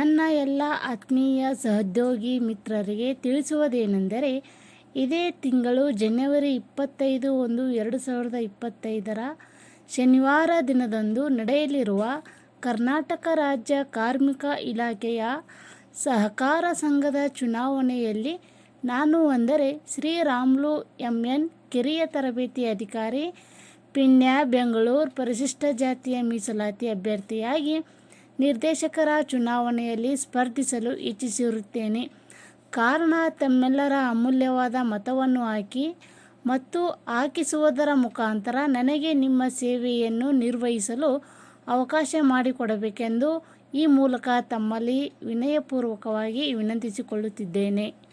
ಆತ್ಮೀಯ ಸಹೋದ್ಯೋಗಿ ಮಿತ್ರರಿಗೆ ತಿಳಿಸುವುದೇನೆಂದರೆ, ಇದೇ ತಿಂಗಳು ಜನವರಿ ಇಪ್ಪತ್ತೈದು ಒಂದು ಎರಡು ಸಾವಿರದ ಇಪ್ಪತ್ತೈದರ ಶನಿವಾರ ದಿನದಂದು ನಡೆಯಲಿರುವ ಕರ್ನಾಟಕ ರಾಜ್ಯ ಕಾರ್ಮಿಕ ಇಲಾಖೆಯ ಸಹಕಾರ ಸಂಘದ ಚುನಾವಣೆಯಲ್ಲಿ ನಾನು ಅಂದರೆ ಶ್ರೀರಾಮ್ಲು ಎಂ ಎನ್ ಕಿರಿಯ ತರಬೇತಿ ಅಧಿಕಾರಿ, ಪಿಣ್ಯ ಬೆಂಗಳೂರು ಪರಿಶಿಷ್ಟ ಜಾತಿಯ ಮೀಸಲಾತಿ ಅಭ್ಯರ್ಥಿಯಾಗಿ ನಿರ್ದೇಶಕರ ಚುನಾವಣೆಯಲ್ಲಿ ಸ್ಪರ್ಧಿಸಲು ಇಚ್ಛಿಸಿರುತ್ತೇನೆ. ಕಾರಣ, ತಮ್ಮೆಲ್ಲರ ಅಮೂಲ್ಯವಾದ ಮತವನ್ನು ಹಾಕಿ ಮತ್ತು ಹಾಕಿಸುವುದರ ಮುಖಾಂತರ ನನಗೆ ನಿಮ್ಮ ಸೇವೆಯನ್ನು ನಿರ್ವಹಿಸಲು ಅವಕಾಶ ಮಾಡಿಕೊಡಬೇಕೆಂದು ಈ ಮೂಲಕ ತಮ್ಮಲ್ಲಿ ವಿನಯಪೂರ್ವಕವಾಗಿ ವಿನಂತಿಸಿಕೊಳ್ಳುತ್ತಿದ್ದೇನೆ.